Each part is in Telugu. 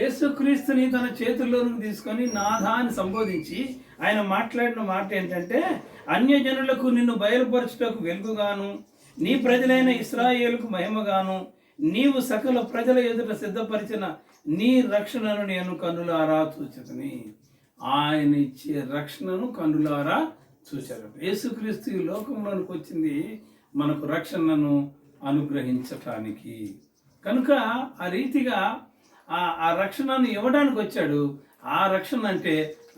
యేసుక్రీస్తుని తన చేతుల్లోనికి తీసుకొని నాథా అని సంబోధించి ఆయన మాట్లాడిన మాట ఏంటంటే అన్యజనులకు నిన్ను బయలుపరచుటకు వెలుగుగాను నీ ప్రజలైన ఇస్రాయేల్కు మహిమగాను నీవు సకల ప్రజల ఎదుట సిద్ధపరిచిన నీ రక్షణను నేను కన్నులారా చూచదని. ఆయన ఇచ్చే రక్షణను కన్నులారా చూశారు యేసుక్రీస్తు ఈ లోకంలోనికి వచ్చింది మనకు రక్షణను అనుగ్రహించటానికి. కనుక ఆ రీతిగా ఆ ఆ రక్షణను ఇవ్వడానికి వచ్చాడు. ఆ రక్షణ అంటే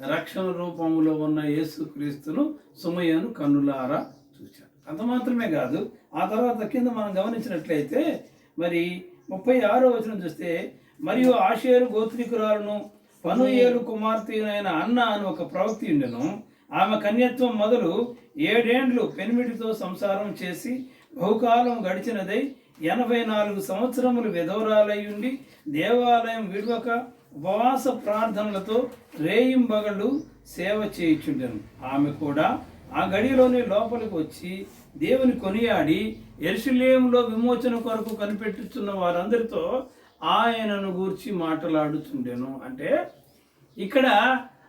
రక్షణ రూపంలో ఉన్న యేసుక్రీస్తును సుమయ్యను కన్నులారా చూశాడు అంత మాత్రమే కాదు ఆ తర్వాత కింద మనం గమనించినట్లయితే మరి ముప్పై ఆరో వచనం చూస్తే మరియు ఆషేరు గోత్రికురాలను పనుయేలు కుమార్తెనైన అన్న అని ఒక ప్రవక్తి ఉండెను. ఆమె కన్యత్వం మొదలు ఏడేండ్లు పెనిమిటితో సంసారం చేసి బహుకాలం గడిచినదై ఎనభై నాలుగు సంవత్సరములు విధవరాలై ఉండి దేవాలయం విడవక ఉపవాస ప్రార్థనలతో రేయింబగళ్ళు సేవ చేయుచుండెను. ఆమె కూడా ఆ గడిలోనే లోపలికి వచ్చి దేవుని కొనియాడి ఎరుసలేంలో విమోచన కొరకు కనిపెట్టుచున్న వారందరితో ఆయనను గూర్చి మాట్లాడుచుండెను. అంటే ఇక్కడ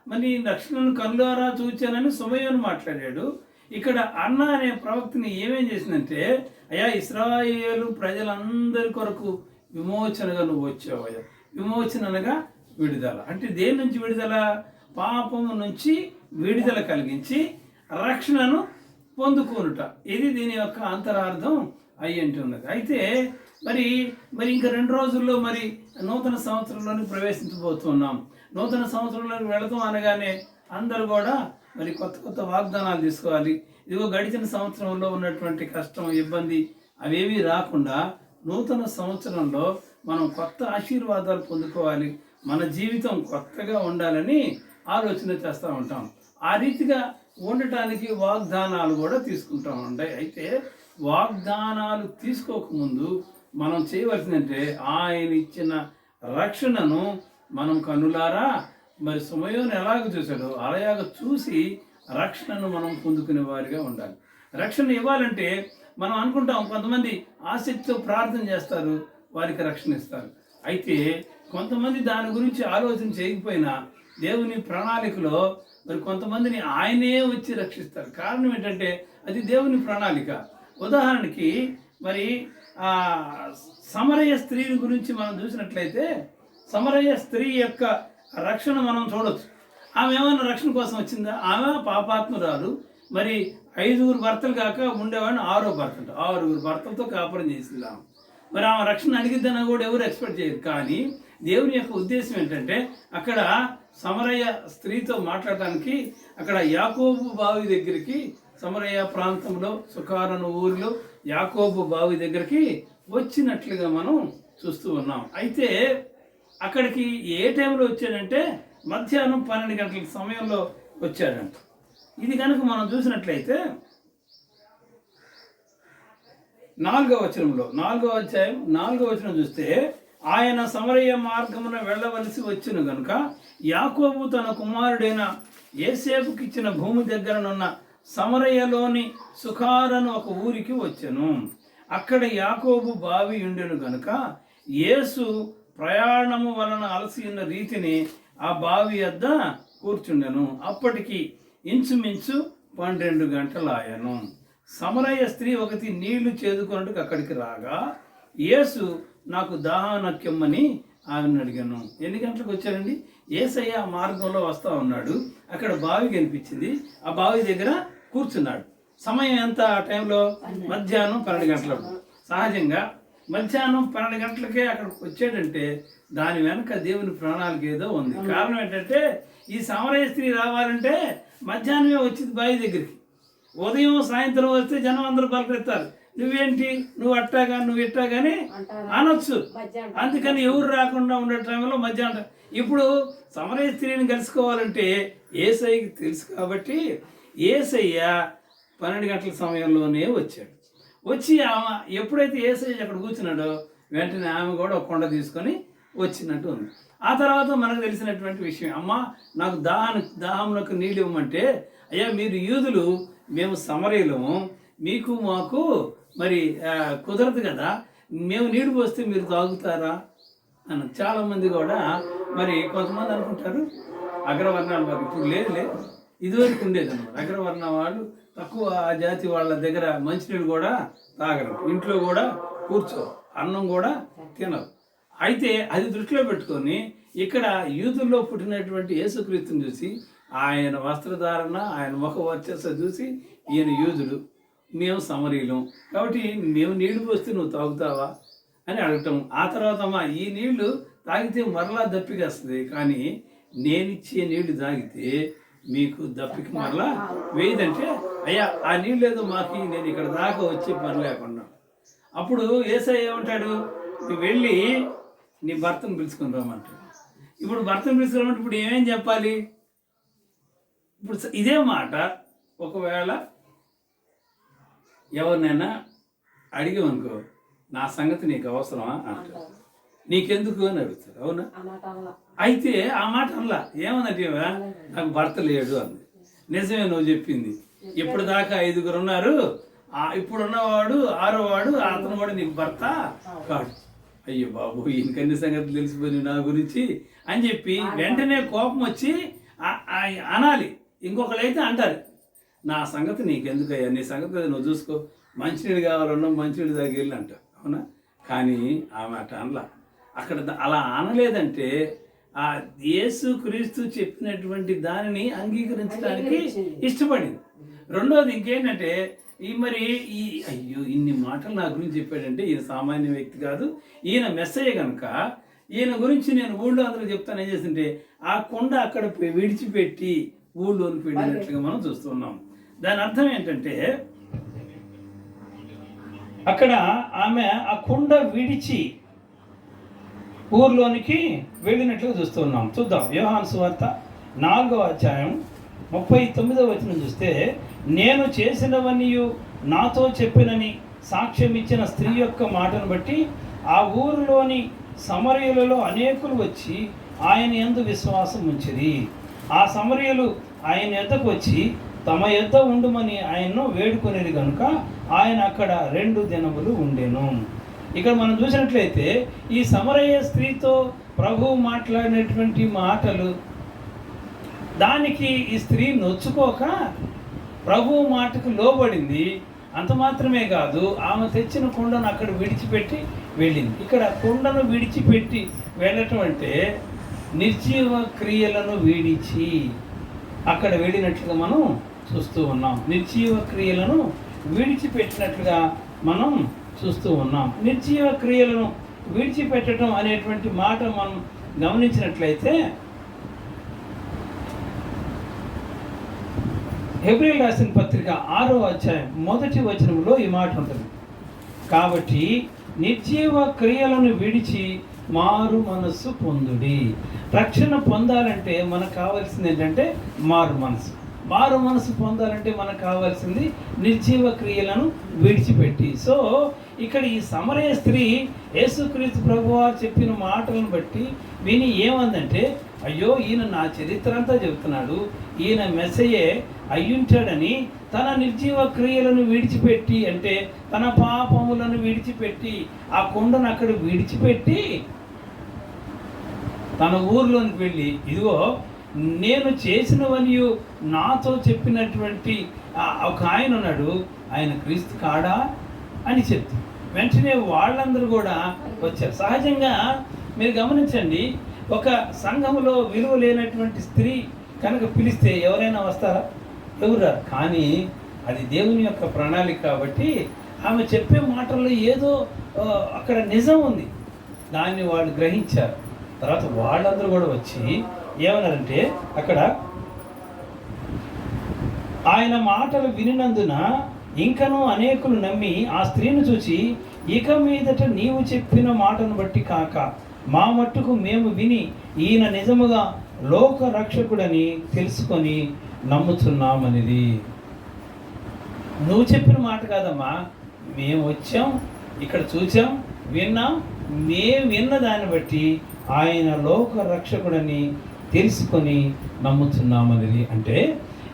మరి లక్ష్మణ్ కల్లారా చూచానని సుమయ్యను మాట్లాడాడు. ఇక్కడ అన్న అనే ప్రవక్తని ఏమేం చేసిందంటే అయ్యా ఇస్రాయేలు ప్రజలందరి కొరకు విమోచనగా నువ్వు వచ్చావయ్యా విమోచన అనగా విడుదల. అంటే దేని నుంచి విడుదల? పాపము నుంచి విడుదల కలిగించి రక్షణను పొందుకోనుట. ఇది దీని యొక్క అంతరార్థం అయి అంటున్నది అయితే మరి మరి ఇంకా రెండు రోజుల్లో మరి నూతన సంవత్సరంలోని ప్రవేశించబోతున్నాం. నూతన సంవత్సరంలోకి వెళదాం అనగానే అందరూ కూడా మరి కొత్త కొత్త వాగ్దానాలు తీసుకోవాలి. ఇదిగో గడిచిన సంవత్సరంలో ఉన్నటువంటి కష్టం ఇబ్బంది అవేవి రాకుండా నూతన సంవత్సరంలో మనం కొత్త ఆశీర్వాదాలు పొందుకోవాలి. మన జీవితం కొత్తగా ఉండాలని ఆలోచన చేస్తూ ఉంటాం. ఆ రీతిగా ఉండటానికి వాగ్దానాలు కూడా తీసుకుంటూ ఉంటాయి అయితే వాగ్దానాలు తీసుకోకముందు మనం చేయవలసిందంటే ఆయన ఇచ్చిన రక్షణను మనం కనులారా? మరి సమయంలో ఎలాగ చూశాడో అలాగ చూసి రక్షణను మనం పొందుకునే వారిగా ఉండాలి. రక్షణ ఇవ్వాలంటే మనం అనుకుంటాం కొంతమంది ఆసక్తితో ప్రార్థన చేస్తారు వారికి రక్షణ ఇస్తారు. అయితే కొంతమంది దాని గురించి ఆలోచన చేయకపోయినా దేవుని ప్రణాళికలో మరి కొంతమందిని ఆయనే వచ్చి రక్షిస్తారు. కారణం ఏంటంటే అది దేవుని ప్రణాళిక. ఉదాహరణకి మరి సమరయ స్త్రీని గురించి మనం చూసినట్లయితే సమరయ స్త్రీ యొక్క రక్షణ మనం చూడవచ్చు ఆమె ఏమైనా రక్షణ కోసం వచ్చిందా? ఆమె పాపాత్మురాలు. మరి ఐదుగురు భర్తలు కాక ఉండేవాడిని ఆరో భర్త ఆరుగురు భర్తలతో కాపురం చేసింది ఆమె. మరి ఆమె రక్షణ అడిగిద్దని కూడా ఎవరు ఎక్స్పెక్ట్ చేయరు. కానీ దేవుని యొక్క ఉద్దేశం ఏంటంటే అక్కడ సమరయ్య స్త్రీతో మాట్లాడటానికి అక్కడ యాకోబు బావి దగ్గరికి సమరయ్య ప్రాంతంలో సుకారను ఊరిలో యాకోబు బావి దగ్గరికి వచ్చినట్లుగా మనం చూస్తూ ఉన్నాం. అయితే అక్కడికి ఏ టైంలో వచ్చాడంటే మధ్యాహ్నం పన్నెండు గంటల సమయంలో వచ్చాడంట. ఇది కనుక మనం చూసినట్లయితే నాలుగవ వచనంలో నాలుగవ అధ్యాయం నాలుగవ వచనం చూస్తే ఆయన సమరయ్య మార్గమున వెళ్ళవలసి వచ్చిన గనుక యాకోబు తన కుమారుడైన ఏసేపుకిచ్చిన భూమి దగ్గరనున్న సమరయ్యలోని సుఖారను ఒక ఊరికి వచ్చెను. అక్కడ యాకోబు బావి ఉండెను గనుక యేసు ప్రయాణము వలన అలసి ఉన్న రీతిని ఆ బావి వద్ద కూర్చుండెను. అప్పటికి ఇంచుమించు పన్నెండు గంటలాయను సమరయ్య స్త్రీ ఒకటి నీళ్ళు చేదుకొనట్టుకు అక్కడికి రాగా యేసు నాకు దాహానక్యమ్మని ఆమెను అడిగాను. ఎన్ని గంటలకు వచ్చాడండి ఏసయ్య ఆ మార్గంలో వస్తా ఉన్నాడు. అక్కడ బావి కనిపించింది. ఆ బావి దగ్గర కూర్చున్నాడు. సమయం ఎంత ఆ టైంలో? మధ్యాహ్నం పన్నెండు గంటలకు సహజంగా మధ్యాహ్నం పన్నెండు గంటలకే అక్కడికి వచ్చాడంటే దాని వెనక దేవుని ప్రణాళిక ఏదో ఉంది కారణం ఏంటంటే ఈ సమరయ స్త్రీ రావాలంటే మధ్యాహ్నమే వచ్చింది బావి దగ్గరికి. ఉదయం సాయంత్రం వస్తే జనం అందరూ పలకరిస్తారు. నువ్వేంటి? నువ్వు అట్టాగా నువ్వు ఇట్టాగాని అనొచ్చు. అందుకని ఎవరు రాకుండా ఉండే టైంలో మధ్యాహ్నం. ఇప్పుడు సమరయ స్త్రీని కలుసుకోవాలంటే ఏసైకి తెలుసు కాబట్టి ఏసయ్య పన్నెండు గంటల సమయంలోనే వచ్చాడు. వచ్చి ఆమె ఎప్పుడైతే ఏసయ్య అక్కడ కూర్చున్నాడో వెంటనే ఆమె కూడా ఒక కొండ తీసుకొని వచ్చినట్టు ఉంది. ఆ తర్వాత మనకు తెలిసినటువంటి విషయం అమ్మ నాకు దాహం దాహంలోకి నీళ్ళు ఇవ్వమంటే అయ్యా మీరు యూదులు మేము సమరీలము మీకు మాకు మరి కుదరదు కదా మేము నీళ్ళు పోస్తే మీరు తాగుతారా? అని చాలామంది కూడా మరి కొంతమంది అనుకుంటారు అగ్రవర్ణాలు వారు ఇప్పుడు లేదు లేదు. ఇదివరకు ఉండేది అనమాట అగ్రవర్ణ వాళ్ళు తక్కువ ఆ జాతి వాళ్ళ దగ్గర మంచినీళ్ళు కూడా తాగరు. ఇంట్లో కూడా కూర్చో అన్నం కూడా తినరు. అయితే అది దృష్టిలో పెట్టుకొని ఇక్కడ యూదుల్లో పుట్టినటువంటి యేసుక్రీస్తుని చూసి ఆయన వస్త్రధారణ ఆయన ముఖ వర్చస్సు చూసి ఈయన యూదుడు. మేము సమరీలం కాబట్టి మేము నీళ్ళు పోస్తే నువ్వు తాగుతావా? అని అడగటం. ఆ తర్వాత అమ్మా ఈ నీళ్ళు తాగితే మరలా దప్పికేస్తుంది. కానీ నేనిచ్చే నీళ్ళు తాగితే మీకు దప్పికి మరలా వేయదంటే అయ్యా ఆ నీళ్ళు ఏదో మాకి నేను ఇక్కడ దాకా వచ్చి పని లేకుండా. అప్పుడు ఏసఐ ఏమంటాడు? నువ్వు వెళ్ళి నీ భర్తను పిలుచుకుని రమ్మంటాడు ఇప్పుడు భర్తను పిలుచుకురమ్మంటే ఇప్పుడు ఏమేం చెప్పాలి? ఇప్పుడు ఇదే మాట ఒకవేళ ఎవరినైనా అడిగామనుకో నా సంగతి నీకు అవసరమా? అంటారు. నీకెందుకు అని అడుగుతారు అవునా? అయితే ఆ మాట అనలా. ఏమన్నట్టువా నాకు భర్త లేడు అంది. నిజమే నువ్వు చెప్పింది. ఇప్పుడు దాకా ఐదుగురు ఉన్నారు. ఇప్పుడున్నవాడు ఆరో వాడు అతను కూడా నీకు భర్త కాడు. అయ్యో బాబు ఇంకన్ని సంగతులు తెలిసిపోయి నా గురించి? అని చెప్పి వెంటనే కోపం వచ్చి అనాలి. ఇంకొకరైతే అంటారు నా సంగతి నీకెందుకయ్యా? నీ సంగతి నువ్వు చూసుకో. మంచినీళ్ళు కావాలన్నా మంచినీళ్ళు దగ్గర వెళ్ళి అంటావు. అవునా? కానీ ఆ మాట అనలా. అక్కడ అలా అనలేదంటే ఆ యేసు క్రీస్తు చెప్పినటువంటి దానిని అంగీకరించడానికి ఇష్టపడింది. రెండోది ఇంకేంటంటే ఈ మరి ఈ అయ్యో ఇన్ని మాటలు నా గురించి చెప్పాడంటే ఈయన సామాన్య వ్యక్తి కాదు. ఈయన మెస్సయ్య కనుక ఈయన గురించి నేను ఊళ్ళో అందరూ చెప్తాను. ఏం చేస్తుంటే ఆ కొండ అక్కడ విడిచిపెట్టి ఊళ్ళోనికి వెళ్ళినట్లుగా మనం చూస్తున్నాం. దాని అర్థం ఏంటంటే అక్కడ ఆమె ఆ కొండ విడిచి ఊర్లోనికి వెళ్ళినట్లుగా చూస్తున్నాం. చూద్దాం. యోహాను సువార్త నాలుగో అధ్యాయం ముప్పై తొమ్మిదవ వచనం చూస్తే నేను చేసినవన్నీ నాతో చెప్పినని సాక్ష్యం ఇచ్చిన స్త్రీ యొక్క మాటను బట్టి ఆ ఊరిలోని సమరయులలో అనేకులు వచ్చి ఆయన ఎందు విశ్వాసం ఉంచిరి. ఆ సమరయులు ఆయన ఎద్దకు వచ్చి తమ యొద్ద ఉండుమని ఆయన్ను వేడుకునేది కనుక ఆయన అక్కడ రెండు దినములు ఉండెను. ఇక్కడ మనం చూసినట్లయితే ఈ సమరయ్య స్త్రీతో ప్రభువు మాట్లాడినటువంటి మాటలు దానికి ఈ స్త్రీ నొచ్చుకోక ప్రభువు మాటకు లోబడింది. అంత మాత్రమే కాదు ఆమె తెచ్చిన కుండను అక్కడ విడిచిపెట్టి వెళ్ళింది. ఇక్కడ కుండను విడిచిపెట్టి వెళ్ళటం అంటే నిర్జీవ క్రియలను వీడిచి అక్కడ వెళ్ళినట్లుగా మనం చూస్తూ ఉన్నాం. నిర్జీవ క్రియలను విడిచిపెట్టినట్లుగా మనం చూస్తూ ఉన్నాం. నిర్జీవ క్రియలను విడిచిపెట్టడం అనేటువంటి మాట మనం గమనించినట్లయితే హెబ్రిల్ రాసిన పత్రిక ఆరో అధ్యాయం మొదటి వచనంలో ఈ మాట ఉంటుంది. కాబట్టి నిర్జీవ క్రియలను విడిచి మారు మనస్సు పొందుడి. రక్షణ పొందాలంటే మనకు కావాల్సింది ఏంటంటే మారు మనసు మారు మనసు పొందాలంటే మనకు కావాల్సింది నిర్జీవ క్రియలను విడిచిపెట్టి. సో ఇక్కడ ఈ సమరయ స్త్రీ యేసుక్రీస్తు ప్రభువారు చెప్పిన మాటలను బట్టి విని ఏమందంటే అయ్యో ఈయన నా చరిత్ర అంతా చెబుతున్నాడు. ఈయన మెసయే అయ్యుంటాడని తన నిర్జీవ క్రియలను విడిచిపెట్టి అంటే తన పాపములను విడిచిపెట్టి ఆ కొండను అక్కడ విడిచిపెట్టి తన ఊర్లోనికి వెళ్ళి ఇదిగో నేను చేసినవని నాతో చెప్పినటువంటి ఒక ఆయన ఉన్నాడు ఆయన క్రీస్తు కాడా అని చెప్తుంది వెంటనే వాళ్ళందరూ కూడా వచ్చారు. సహజంగా మీరు గమనించండి ఒక సంఘములో విలువ లేనటువంటి స్త్రీ కనుక పిలిస్తే ఎవరైనా వస్తారా? ఎవరు కానీ అది దేవుని యొక్క ప్రణాళిక కాబట్టి ఆమె చెప్పే మాటల్లో ఏదో అక్కడ నిజం ఉంది. దాన్ని వాళ్ళు గ్రహించారు. తర్వాత వాళ్ళందరూ కూడా వచ్చి ఏమన్నారంటే అక్కడ ఆయన మాటలు వినినందున ఇంకనూ అనేకులు నమ్మి ఆ స్త్రీని చూచి ఇక మీదట నీవు చెప్పిన మాటను బట్టి కాక మా మట్టుకు మేము విని ఈయన నిజముగా లోక రక్షకుడని తెలుసుకొని నమ్ముతున్నామనిది. నువ్వు చెప్పిన మాట కాదమ్మా. మేము వచ్చాం ఇక్కడ చూసాం విన్నాం. మేము విన్న దాన్ని బట్టి ఆయన లోక రక్షకుడని తెలుసుకొని నమ్ముతున్నామని అంటే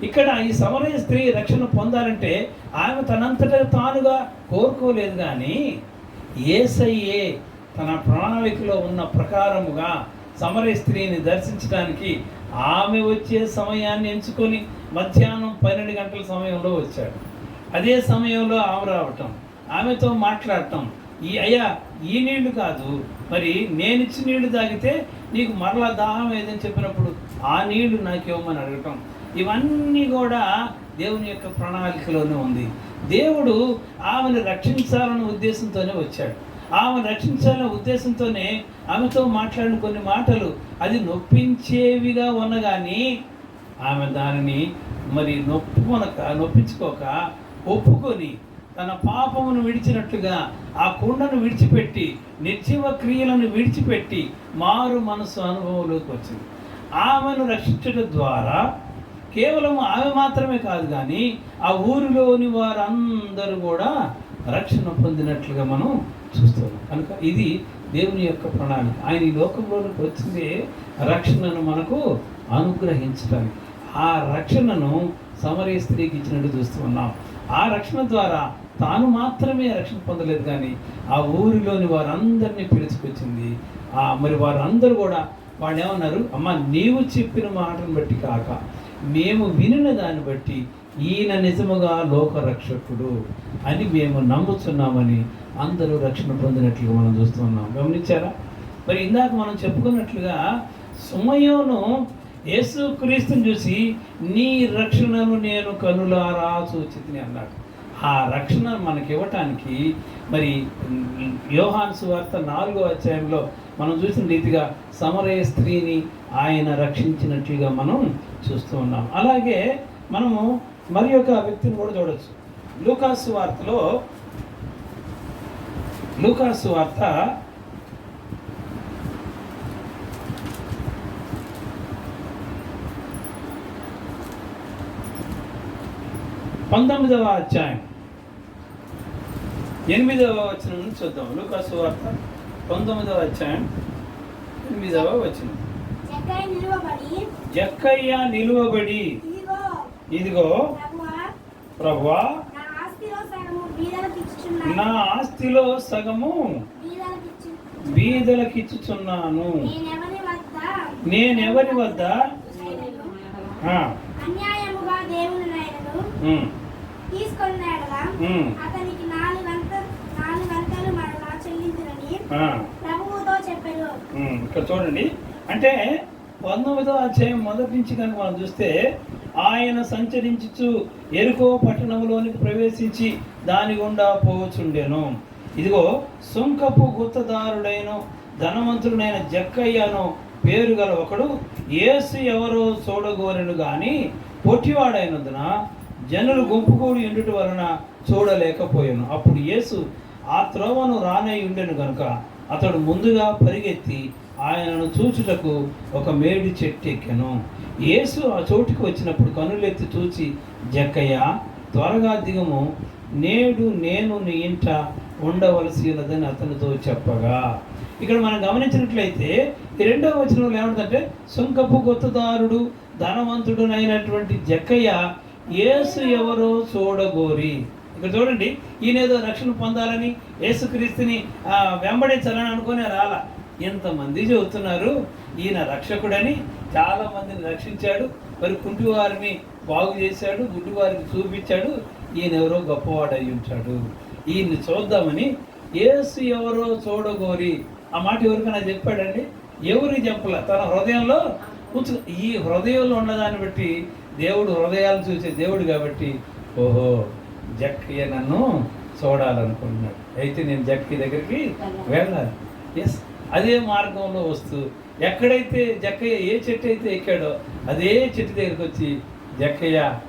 ఇక్కడ ఈ సమరయ స్త్రీ రక్షణ పొందాలంటే ఆమె తనంతట తానుగా కోరుకోలేదు కానీ ఏసయ్యే తన ప్రణాళికలో ఉన్న ప్రకారముగా సమర స్త్రీని దర్శించడానికి ఆమె వచ్చే సమయాన్ని ఎంచుకొని మధ్యాహ్నం పన్నెండు గంటల సమయంలో వచ్చాడు. అదే సమయంలో ఆమె రావటం ఆమెతో మాట్లాడటం ఈ అయ్యా ఈ నీళ్ళు కాదు మరి నేను ఇచ్చిన నీళ్ళు తాగితే నీకు మరలా దాహం ఏదని చెప్పినప్పుడు ఆ నీళ్ళు నాకు ఇవ్వమని అడగటం. ఇవన్నీ కూడా దేవుని యొక్క ప్రణాళికలోనే ఉంది. దేవుడు ఆమెను రక్షించాలన్న ఉద్దేశంతోనే వచ్చాడు. ఆమె రక్షించాలనే ఉద్దేశంతోనే ఆమెతో మాట్లాడిన కొన్ని మాటలు అది నొప్పించేవిగా ఉన్నగాని ఆమె దానిని మరి నొప్పుకొనక నొప్పించుకోక ఒప్పుకొని తన పాపమును విడిచినట్లుగా ఆ కుండను విడిచిపెట్టి నిర్జీవ క్రియలను విడిచిపెట్టి మారు మనసు అనుభవంలోకి వచ్చింది. ఆమెను రక్షించడం ద్వారా కేవలం ఆమె మాత్రమే కాదు కానీ ఆ ఊరిలోని వారందరూ కూడా రక్షణ పొందినట్లుగా మనం చూస్తున్నాం కనుక ఇది దేవుని యొక్క ప్రణాళిక. ఆయన ఈ లోకంలోనికి వచ్చిందే రక్షణను మనకు అనుగ్రహించడానికి ఆ రక్షణను సమరయ స్త్రీకి ఇచ్చినట్టు చూస్తూ ఉన్నాం. ఆ రక్షణ ద్వారా తాను మాత్రమే రక్షణ పొందలేదు కానీ ఆ ఊరిలోని వారందరినీ పిలుచుకొచ్చింది. ఆ మరి వారందరూ కూడా వాళ్ళు ఏమన్నారు అమ్మ నీవు చెప్పిన మాటను బట్టి కాక మేము వినిన దాన్ని బట్టి ఈయన నిజముగా లోకరక్షకుడు అని మేము నమ్ముతున్నామని అందరూ రక్షణ పొందినట్లుగా మనం చూస్తున్నాం గమనించారా? మరి ఇందాక మనం చెప్పుకున్నట్లుగా సుమయోను యేసు క్రీస్తుని చూసి నీ రక్షణను నేను కనులారా చూచితిని అన్నాడు. ఆ రక్షణ మనకి ఇవ్వటానికి మరి యోహాన్ సువార్త నాలుగో అధ్యాయంలో మనం చూసిన రీతిగా సమరయ స్త్రీని ఆయన రక్షించినట్లుగా మనం చూస్తూ ఉన్నాం. అలాగే మనము మరి యొక్క వ్యక్తిని కూడా చూడవచ్చు లూకాసు వార్తలో లూకాసు వార్త పంతొమ్మిదవ అధ్యాయం. ఎనిమిదవ వచనం నుంచి చూద్దాం. లూకాసు వార్త పంతొమ్మిదవ అధ్యాయం ఎనిమిదవ వచనం. చెక్కై నిలువబడి. జక్కయ్య నిలువబడి. ఇదిగో ఇదిగో ప్రభువా ప్రభువా నా ఆస్తిలో సగము బీదలకు ఇచ్చుచున్నాను నా ఆస్తిలో సగము బీదలకిచ్చుచున్నాను నేనెవరి వద్ద? అతనికి నాలుగు. ఇక్కడ చూడండి. అంటే పంతొమ్మిదో అధ్యాయం మొదటి నుంచి కనుక మనం చూస్తే ఆయన సంచరించుచు ఎరుకో పట్టణంలోనికి ప్రవేశించి దాని గుండా పోవచుండెను ఇదిగో సుంకపు గుత్తదారుడైన ధనవంతుడైన జక్కయ్యను పేరు గల ఒకడు ఏసు ఎవరో చూడగోరెను గాని పొట్టివాడైనందున జనులు గుంపుకూడి ఉండుట వలన చూడలేకపోయాను. అప్పుడు యేసు ఆ త్రోవను రానై ఉండెను గనుక అతడు ముందుగా పరిగెత్తి ఆయనను చూచుటకు ఒక మేడి చెట్టు ఎక్కెను. యేసు ఆ చోటుకి వచ్చినప్పుడు కనులెత్తి చూచి జక్కయ్య త్వరగా దిగము. నేడు నేను నీ ఇంట ఉండవలసి ఉన్నదని అతనితో చెప్పగా. ఇక్కడ మనం గమనించినట్లయితే ఈ రెండవ వచనంలో ఏమంటుందంటే సుంకపు గొత్తుదారుడు ధనవంతుడునైనటువంటి జక్కయ్య యేసు ఎవరో చూడగోరి ఇక్కడ చూడండి ఈయన ఏదో రక్షణ పొందాలని యేసుక్రీస్తుని వెంబడించాలని అనుకునే రాల. ఎంతమంది చెబుతున్నారు ఈయన రక్షకుడని చాలామందిని రక్షించాడు మరి కుంటివారిని బాగు చేశాడు గుడ్డివారికి చూపించాడు ఈయన ఎవరో గొప్పవాడు అయి ఉంటాడు. ఈయన్ని చూద్దామని యేసు ఎవరో చూడగోరి. ఆ మాట ఎవరికైనా చెప్పాడండి? ఎవరికి చెప్పల? తన హృదయంలో ఉంచు ఈ హృదయంలో ఉన్నదాన్ని బట్టి దేవుడు హృదయాలు చూసే దేవుడు కాబట్టి ఓహో! జక్కయ్య నన్ను చూడాలనుకుంటున్నాడు. అయితే నేను జక్కి దగ్గరికి వెళ్ళాలి. ఎస్ అదే మార్గంలో వస్తూ ఎక్కడైతే జక్కయ్య ఏ చెట్టు అయితే ఎక్కాడో అదే చెట్టు దగ్గరికి వచ్చి జక్కయ్య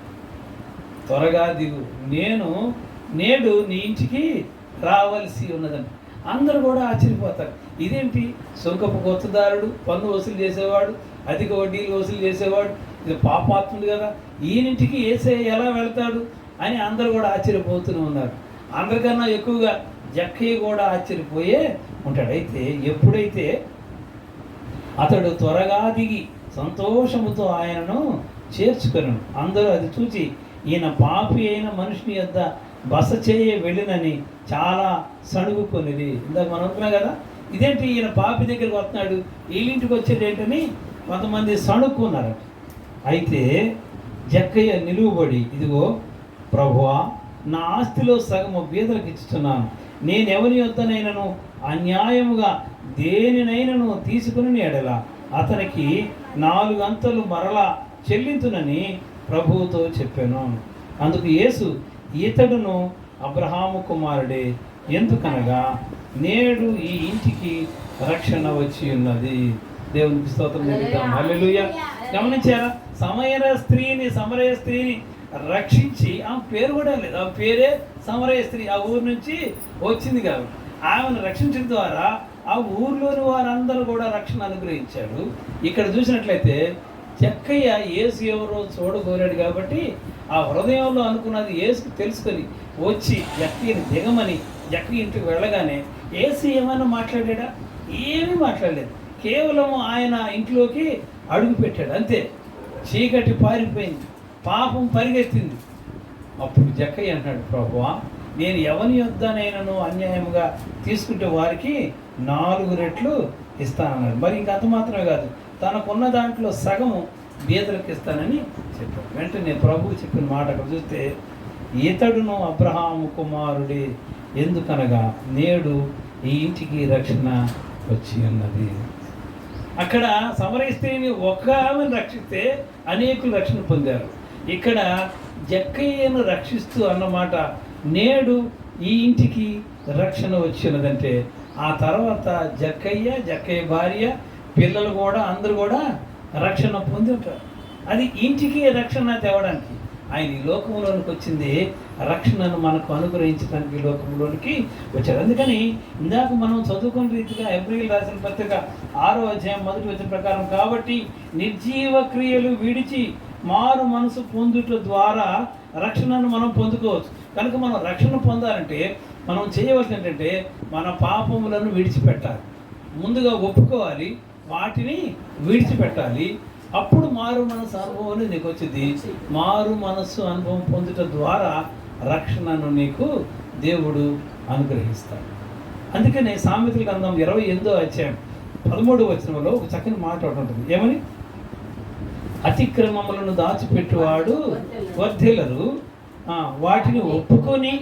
త్వరగా దిగు. నేను నేడు నీ ఇంటికి రావలసి ఉన్నదని. అందరూ కూడా ఆశ్చర్యపోతారు. ఇదేంటి? సుంకపు కొత్తదారుడు పన్ను వసూలు చేసేవాడు అధిక వడ్డీలు వసూలు చేసేవాడు ఇది పాపాత్ముడు కదా. ఈయనింటికి ఏసే ఎలా వెళ్తాడు? అని అందరూ కూడా ఆశ్చర్యపోతూనే ఉన్నారు. అందరికన్నా ఎక్కువగా జక్కయ్య కూడా ఆశ్చర్యపోయే ఉంటాడు. అయితే ఎప్పుడైతే అతడు త్వరగా దిగి సంతోషముతో ఆయనను చేర్చుకొను అందరూ అది చూచి ఈయన పాపి అయిన మనిషిని యొద్ద బస చేయ వెళ్ళినని చాలా సణుగుకొనిది ఇందాక మనం అనుకున్నాం కదా ఇదేంటి ఈయన పాపి దగ్గరికి వస్తున్నాడు వీళ్ళింటికి వచ్చేది ఏంటని కొంతమంది సణుక్కున్నారట. అయితే జక్కయ్య నిలువబడి ఇదిగో ప్రభువా నా ఆస్తిలో సగము బీదలకు ఇచ్చుతున్నాను నేను ఎవరి యొద్దనైనను? అన్యాయముగా దేనినైనను తీసుకుని ఎడల. అతనికి నాలుగు అంతలు మరలా చెల్లించునని ప్రభువుతో చెప్పాను. అందుకు యేసు ఇతడును అబ్రహాము కుమారుడే ఎందుకనగా నేడు ఈ ఇంటికి రక్షణ వచ్చి ఉన్నది. దేవునికి స్తోత్రం చెల్లిద్దాం. హల్లెలూయా. గమనించారా? సమయర స్త్రీని సమరయ స్త్రీని రక్షించి ఆమె పేరు కూడా లేదు. ఆ పేరే సమరయ స్త్రీ. ఆ ఊరు నుంచి వచ్చింది కాబట్టి ఆమెను రక్షించడం ద్వారా ఆ ఊర్లోని వారందరూ కూడా రక్షణ అనుగ్రహించాడు. ఇక్కడ చూసినట్లయితే చెక్కయ్య ఏసు ఎవరో చూడగోరాడు కాబట్టి ఆ హృదయంలో అనుకున్నది ఏసుకు తెలుసుకొని వచ్చి ఎక్కని దిగమని జక్క ఇంటికి వెళ్ళగానే ఏసు ఏమైనా మాట్లాడాడా? ఏమీ మాట్లాడలేదు. కేవలం ఆయన ఇంట్లోకి అడుగు పెట్టాడు. అంతే. చీకటి పారిపోయింది. పాపం పరిగెత్తింది. అప్పుడు జక్కయ్య అంటాడు ప్రభువా నేను ఎవరి యొద్దనైనను అన్యాయముగా తీసుకుంటే వారికి నాలుగు రెట్లు ఇస్తానన్నాడు. మరి ఇంక అంత మాత్రమే కాదు తనకున్న దాంట్లో సగము బీదలకు ఇస్తానని చెప్పాడు. వెంటనే ప్రభువు చెప్పిన మాట అక్కడ చూస్తే ఇతడును అబ్రహాము కుమారుడే ఎందుకనగా నేడు ఈ ఇంటికి రక్షణ వచ్చి ఉన్నది. అక్కడ సమరయ ఒక్క ఆమెను రక్షిస్తే అనేకులు రక్షణ పొందారు. ఇక్కడ జక్కయ్యను రక్షిస్తూ అన్నమాట నేడు ఈ ఇంటికి రక్షణ వచ్చినదంటే ఆ తర్వాత జక్కయ్య జక్కయ్య భార్య పిల్లలు కూడా అందరూ కూడా రక్షణ పొంది ఉంటారు. అది ఇంటికి రక్షణ తేవడానికి ఆయన ఈ లోకంలోనికి వచ్చింది రక్షణను మనకు అనుగ్రహించడానికి ఈ లోకంలోనికి వచ్చారు. అందుకని ఇందాక మనం చదువుకున్న రీతిగా ఏప్రిల్ రాసిన పత్రిక ఆరో అధ్యాయం మొదటి వచ్చిన ప్రకారం కాబట్టి నిర్జీవ క్రియలు విడిచి మారు మనసు పొందుట ద్వారా రక్షణను మనం పొందుకోవచ్చు. కనుక మనం రక్షణ పొందాలంటే మనం చేయవలసింది ఏంటంటే మన పాపములను విడిచిపెట్టాలి. ముందుగా ఒప్పుకోవాలి వాటిని విడిచిపెట్టాలి. అప్పుడు మారు మనసు అనుభవం నీకు వచ్చింది. మారు మనస్సు అనుభవం పొందుట ద్వారా రక్షణను నీకు దేవుడు అనుగ్రహిస్తాడు. అందుకనే సామెతల గ్రంథం ఇరవై ఎనిమిదో అధ్యాయం పదమూడు వచనంలో ఒక చక్కని మాట ఉంటుంది. ఏమని? అతిక్రమములను దాచిపెట్టువాడు వర్ధిల్లరు. వాటిని ఒప్పుకొని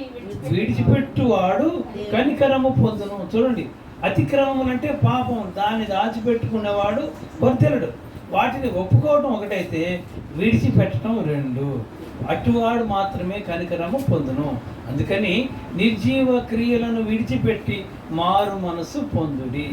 విడిచిపెట్టువాడు కనికరము పొందును. చూడండి అతిక్రమములు అంటే పాపం దాన్ని దాచిపెట్టుకునేవాడు వర్ధిలడు వాటిని ఒప్పుకోవటం ఒకటైతే విడిచిపెట్టడం రెండు. అటువాడు మాత్రమే కనికరము పొందును. అందుకని నిర్జీవ క్రియలను విడిచిపెట్టి మారు మనసు పొందుడి.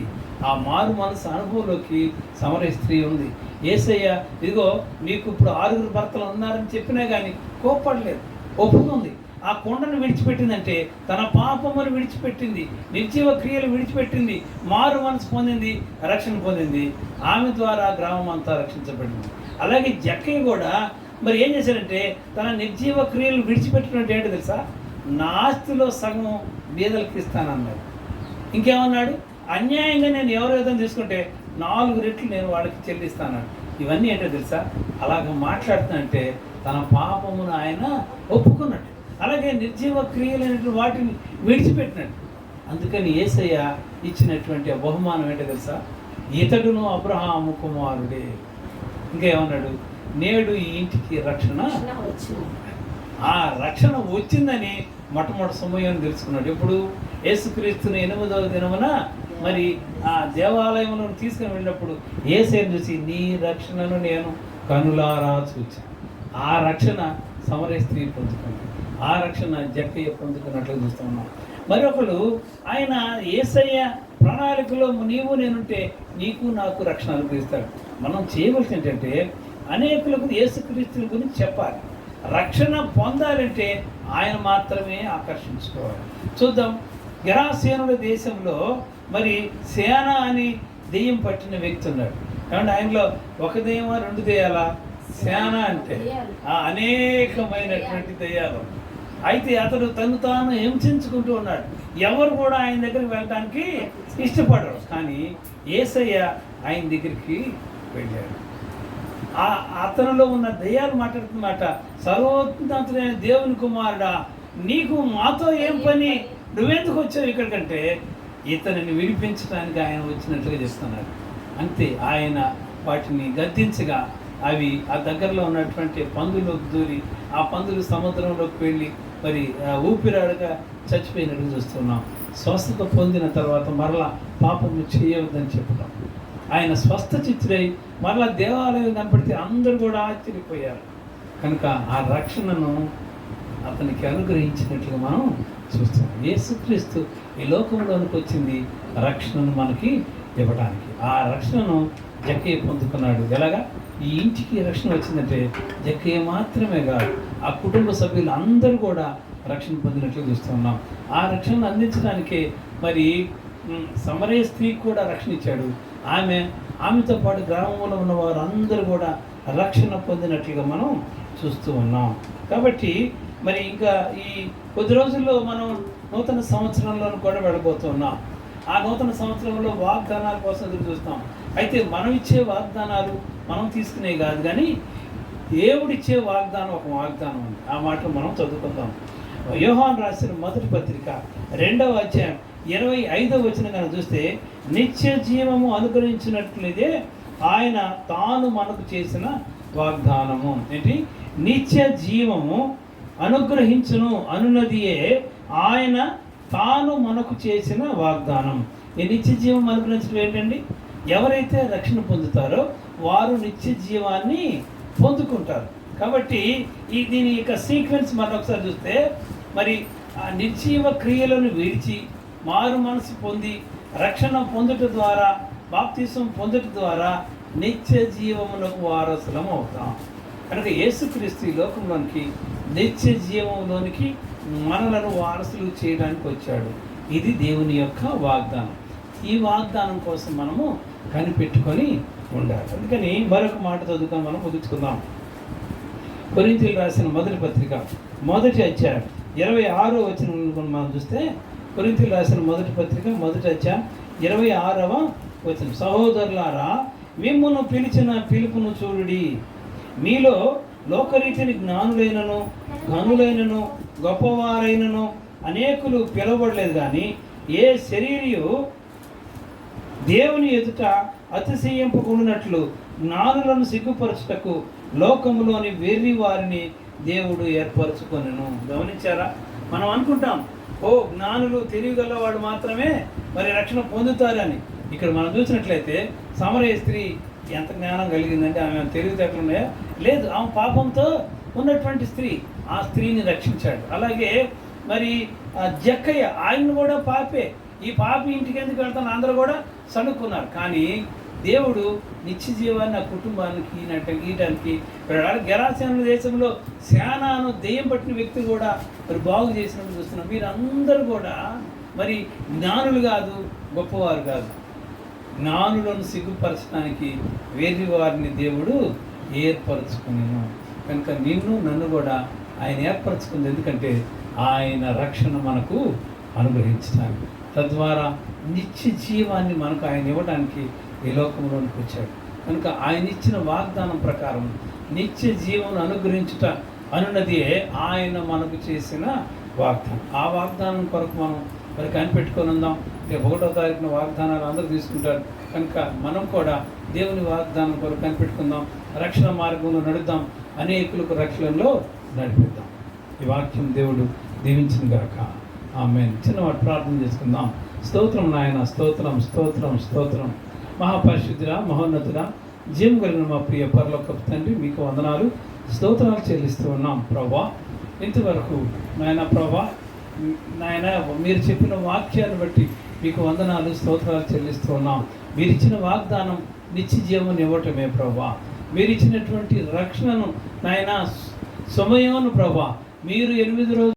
ఆ మారు మనసు అనుభవంలోకి సమర స్త్రీ ఉంది. ఏసయ్య ఇదిగో మీకు ఇప్పుడు ఆరుగురు భర్తలు ఉన్నారని చెప్పినా కానీ కోప్పడలేదు. ఒప్పుకుంది ఆ కొండను విడిచిపెట్టిందంటే తన పాపమును విడిచిపెట్టింది నిర్జీవ క్రియలు విడిచిపెట్టింది మారు మనసు పొందింది రక్షణ పొందింది. ఆమె ద్వారా గ్రామం అంతా రక్షించబడింది. అలాగే జక్కయ్య కూడా మరి ఏం చేశారంటే తన నిర్జీవ క్రియలు విడిచిపెట్టినట్టు ఏంటో తెలుసా? నా ఆస్తిలో సగం బీదలకు ఇస్తానన్నాడు. ఇంకేమన్నాడు? అన్యాయంగా నేను ఎవరో విధంగా తీసుకుంటే నాలుగు రెట్లు నేను వాళ్ళకి చెల్లిస్తాను. ఇవన్నీ ఏంటో తెలుసా? అలాగ మాట్లాడుతుందంటే తన పాపమును ఆయన ఒప్పుకున్నట్టు అలాగే నిర్జీవ క్రియలైనటువంటి వాటిని విడిచిపెట్టినట్టు అందుకని ఏసయ్య ఇచ్చినటువంటి బహుమానం ఏంటో తెలుసా? ఇతడును అబ్రహాము కుమారుడే. ఇంకేమన్నాడు నేడు ఈ ఇంటికి రక్షణ ఆ రక్షణ వచ్చిందని మొట్టమొదటి సమయం తెలుసుకున్నాడు. ఇప్పుడు యేసుక్రీస్తుని ఎనిమిదవ దినమున మరి ఆ దేవాలయంలో తీసుకుని వెళ్ళినప్పుడు ఏసేను చూసి నీ రక్షణను నేను కనులారా చూచాను ఆ రక్షణ సమరయ స్త్రీ పొందుకుంది ఆ రక్షణ జక్కయ్య పొందుకున్నట్లు చూస్తున్నాం మరొకరు ఆయన ఏసయ్య ప్రణాళికలో నీవు నేనుంటే నీకు నాకు రక్షణ అనుగ్రహిస్తాడు మనం చేయవలసింది ఏంటంటే అనేకులకు యేసుక్రీస్తుల గురించి చెప్పాలి. రక్షణ పొందాలంటే ఆయన మాత్రమే ఆకర్షించుకోవాలి. చూద్దాం గెరాసేనుల దేశంలో మరి సేన అని దెయ్యం పట్టిన వ్యక్తి ఉన్నాడు. కాబట్టి ఆయనలో ఒక దెయ్యమా రెండు దెయ్యాలా? సేన అంటే. ఆ అనేకమైనటువంటి దెయ్యాలు. అయితే అతడు తను తాను హింసించుకుంటూ ఉన్నాడు. ఎవరు కూడా ఆయన దగ్గరికి వెళ్ళడానికి ఇష్టపడరు. కానీ ఏసయ్య ఆయన దగ్గరికి వెళ్ళాడు. ఆ అతనిలో ఉన్న దయ్యాలు మాట్లాడుతున్నమాట సర్వోన్నతుడైన దేవుని కుమారుడా నీకు మాతో ఏం పని? నువ్వెందుకు వచ్చావు ఇక్కడికంటే? ఇతనిని విడిపించడానికి ఆయన వచ్చినట్లుగా చేస్తున్నారు. అంతే ఆయన వాటిని గద్దించగా అవి ఆ దగ్గరలో ఉన్నటువంటి పందులోకి దూరి ఆ పందులు సముద్రంలోకి వెళ్ళి మరి ఊపిరాడుగా చచ్చిపోయినట్టు చూస్తున్నాం. స్వస్థత పొందిన తర్వాత మరలా పాపము చేయవద్దని చెప్పడం ఆయన స్వస్థ చిత్తుడై మరలా దేవాలయం కనపడితే అందరూ కూడా ఆశ్చర్యపోయారు. కనుక ఆ రక్షణను అతనికి అనుగ్రహించినట్లుగా మనం చూస్తాం యేసుక్రీస్తు ఈ లోకంలోనికి వచ్చింది రక్షణను మనకి ఇవ్వడానికి ఆ రక్షణను జక్కయ్య పొందుకున్నాడు. ఎలాగా? ఈ ఇంటికి రక్షణ వచ్చిందంటే జక్కయ్య మాత్రమే కాదు ఆ కుటుంబ సభ్యులు అందరూ కూడా రక్షణ పొందినట్లు చూస్తున్నాం ఆ రక్షణను అందించడానికే మరి సమరే స్త్రీకి కూడా రక్షణ ఇచ్చాడు. ఆమె ఆమెతో పాటు గ్రామంలో ఉన్న వారందరూ కూడా రక్షణ పొందినట్లుగా మనం చూస్తూ ఉన్నాం. కాబట్టి మరి ఇంకా ఈ కొద్ది రోజుల్లో మనం నూతన సంవత్సరంలో కూడా వెళ్ళబోతున్నాం. ఆ నూతన సంవత్సరంలో వాగ్దానాల కోసం ఎదురు చూస్తాం. అయితే మనం ఇచ్చే వాగ్దానాలు మనం తీసుకునేవి కాదు కానీ దేవుడిచ్చే వాగ్దానం ఒక వాగ్దానం ఉంది. ఆ మాట మనం చదువుకుందాం. యోహాన్ రాసిన మొదటి పత్రిక రెండవ అధ్యాయం ఇరవై ఐదవ వచ్చిన కనుక చూస్తే నిత్య జీవము అనుగ్రహించినట్లయితే ఆయన తాను మనకు చేసిన వాగ్దానము. ఏంటి? నిత్య జీవము అనుగ్రహించును అనున్నదియే ఆయన తాను మనకు చేసిన వాగ్దానం. ఈ నిత్య జీవం అనుగ్రహించడం ఏంటండి? ఎవరైతే రక్షణ పొందుతారో వారు నిత్య జీవాన్ని పొందుకుంటారు. కాబట్టి ఈ దీని యొక్క సీక్వెన్స్ మనం ఒకసారి చూస్తే మరి ఆ నిర్జీవ క్రియలను విడిచి మారు మనసు పొంది రక్షణ పొందుట ద్వారా బాప్తీసం పొందుట ద్వారా నిత్య జీవములకు వారసులం అవుతాం కనుక యేసుక్రీస్తు ఈ లోకంలోనికి నిత్య జీవంలోనికి మనలను వారసులు చేయడానికి వచ్చాడు. ఇది దేవుని యొక్క వాగ్దానం. ఈ వాగ్దానం కోసం మనము కనిపెట్టుకొని ఉండాలి. అందుకని మరొక మాట చదువుతాం మనం కుదుర్చుకుందాం కొరింతలు రాసిన మొదటి పత్రిక మొదటి అధ్యాయం ఇరవై ఆరో వచ్చిన మనం చూస్తే కొరింతలు రాసిన మొదటి పత్రిక మొదటి అధ్యాయం ఇరవై ఆరవ వచ్చిన సహోదరులారా మిమ్మల్ని పిలిచిన పిలుపును చూడుడి. మీలో లోకరీతిని జ్ఞానులైనను ఘనులైనను గొప్పవారైనను అనేకులు పిలవబడలేదు కానీ ఏ శరీరియు దేవుని ఎదుట అతిశయింపకుండానట్లు జ్ఞానులను సిగ్గుపరచుటకు లోకములోని వెర్రి వారిని దేవుడు ఏర్పరచుకొనను. గమనించారా? మనం అనుకుంటాం ఓ జ్ఞానులు తెలివిగలవాడు మాత్రమే మరి రక్షణ పొందుతారని. ఇక్కడ మనం చూసినట్లయితే సమరయ స్త్రీ ఎంత జ్ఞానం కలిగిందంటే ఆమె తెలివితేటలు ఉన్నాయా లేదు ఆమె పాపంతో ఉన్నటువంటి స్త్రీ ఆ స్త్రీని రక్షించాడు. అలాగే మరి జక్కయ్య ఆయన కూడా పాపే. ఈ పాపి ఇంటికి ఎందుకు వెళ్తాను అందరూ కూడా సనుక్కున్నారు. కానీ దేవుడు నిత్య జీవాన్ని ఆ కుటుంబానికి గీయటానికి గెరాసేన దేశంలో శానాను దెయ్యం పట్టిన వ్యక్తి కూడా మరి బాగు చేసినట్టు చూస్తున్నాం. వీరందరూ కూడా మరి జ్ఞానులు కాదు గొప్పవారు కాదు. జ్ఞానులను సిగ్గుపరచడానికి వేరే వారిని దేవుడు ఏర్పరచుకునేను. కనుక నిన్ను నన్ను కూడా ఆయన ఏర్పరచుకుంది. ఎందుకంటే ఆయన రక్షణ మనకు అనుగ్రహించడానికి. తద్వారా నిత్య జీవాన్ని మనకు ఆయన ఇవ్వడానికి ఈ లోకంలోనికి వచ్చాడు. కనుక ఆయన ఇచ్చిన వాగ్దానం ప్రకారం నిత్య జీవం అనుగ్రహించుట అనున్నదే ఆయన మనకు చేసిన వాగ్దానం. ఆ వాగ్దానం కొరకు మనం మరి కనిపెట్టుకొని ఉందాం. రేపు ఒకటో తారీఖున వాగ్దానాలు అందరూ తీసుకుంటారు. కనుక మనం కూడా దేవుని వాగ్దానం కొరకు కనిపెట్టుకుందాం రక్షణ మార్గంలో నడుద్దాం. అనేకులకు రక్షణలో నడిపిద్దాం. ఈ వాక్యం దేవుడు దీవించిన గాక. ఆమె చిన్నవాటి ప్రార్థన చేసుకుందాం. స్తోత్రం నాయన స్తోత్రం స్తోత్రం స్తోత్రం. మహాపరిశుద్ధుల మహోన్నతుల జీవం కలిగిన మా ప్రియ పరలోక తండ్రి మీకు వందనాలు. స్తోత్రాలు చెల్లిస్తూ ఉన్నాం. ప్రభా ఇంతవరకు నాయన ప్రభా నాయన మీరు చెప్పిన వాక్యాన్ని బట్టి మీకు వందనాలు స్తోత్రాలు చెల్లిస్తున్నాం మీరు ఇచ్చిన వాగ్దానం నిత్య జీవం ఇవ్వటమే ప్రభా. మీరు ఇచ్చినటువంటి రక్షణను నాయన సమయంను ప్రభా. మీరు ఎనిమిది రోజులు